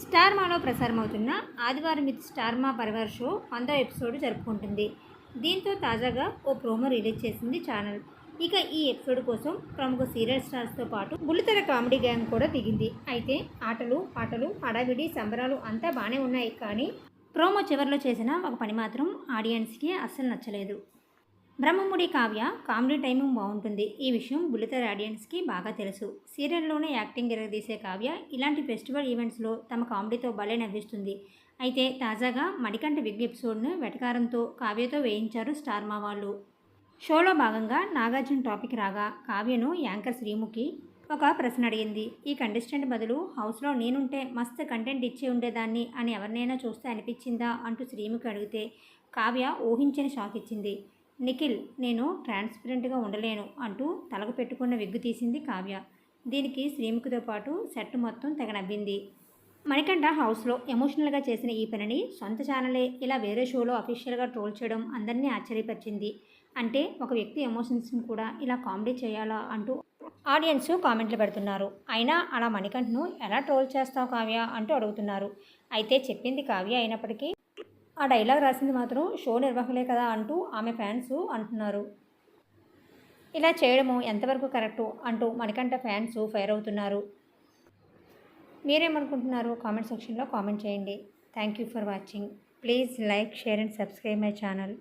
Star మాలో ప్రసారమవుతున్న ఆదివారం with star మా పరివార్ షో వందో ఎపిసోడ్ జరుపుకుంటుంది. దీంతో తాజాగా ఓ ప్రోమో రిలీజ్ చేసింది ఛానల్. ఇక ఈ ఎపిసోడ్ కోసం ప్రముఖ సీరియల్ స్టార్స్తో పాటు బుల్లితెర కామెడీ గ్యాంగ్ కూడా దిగింది. అయితే ఆటలు పాటలు హడావిడి సంబరాలు అంతా బాగానే ఉన్నాయి కానీ ప్రోమో చివరిలో చేసిన ఒక పని మాత్రం ఆడియన్స్కి అస్సలు నచ్చలేదు. బ్రహ్మముడి కావ్య కామెడీ టైమింగ్ బాగుంటుంది. ఈ విషయం బుల్లితెర ఆడియన్స్కి బాగా తెలుసు. సీరియల్లోనే యాక్టింగ్ ఎరగదీసే కావ్య ఇలాంటి ఫెస్టివల్ ఈవెంట్స్లో తమ కామెడీతో భలే నవ్విస్తుంది అయితే తాజాగా మణికంఠ బిగ్ ఎపిసోడ్ను వెటకారంతో కావ్యతో వేయించారు స్టార్ మా వాళ్ళు. షోలో భాగంగా నాగార్జున టాపిక్ రాగా కావ్యను యాంకర్ శ్రీముఖి ఒక ప్రశ్న అడిగింది. ఈ కంటెస్టెంట్ బదులు హౌస్లో నేనుంటే మస్తు కంటెంట్ ఇచ్చి ఉండేదాన్ని అని ఎవరినైనా చూస్తే అనిపించిందా అంటూ శ్రీముఖి అడిగితే కావ్య ఊహించని షాక్ ఇచ్చింది. నిఖిల్ నేను ట్రాన్స్పరెంట్గా ఉండలేను అంటూ తలకు పెట్టుకున్న విగ్గు తీసింది కావ్య. దీనికి శ్రీముఖితో పాటు సెట్ మొత్తం తెగ నవ్వింది. మణికంఠ హౌస్లో ఎమోషనల్గా చేసిన ఈ పనిని సొంత ఛానలే ఇలా వేరే షోలో అఫీషియల్గా ట్రోల్ చేయడం అందరినీ ఆశ్చర్యపరిచింది. అంటే ఒక వ్యక్తి ఎమోషన్స్ని కూడా ఇలా కామెడీ చేయాలా అంటూ ఆడియన్స్ కామెంట్లు పెడుతున్నారు. అయినా అలా మణికంఠను ఎలా ట్రోల్ చేస్తావు కావ్య అంటూ అడుగుతున్నారు. అయితే చెప్పింది కావ్య అయినప్పటికీ ఆ డైలాగ్ రాసింది మాత్రం షో నిర్వాహకులే కదా అంటూ ఆమె ఫ్యాన్స్ అంటున్నారు. ఇలా చేయడము ఎంతవరకు కరెక్టు అంటూ మణికంఠ ఫ్యాన్స్ ఫైర్ అవుతున్నారు. మీరేమనుకుంటున్నారు కామెంట్ సెక్షన్లో కామెంట్ చేయండి. Thank you for watching. Please like share and subscribe my channel.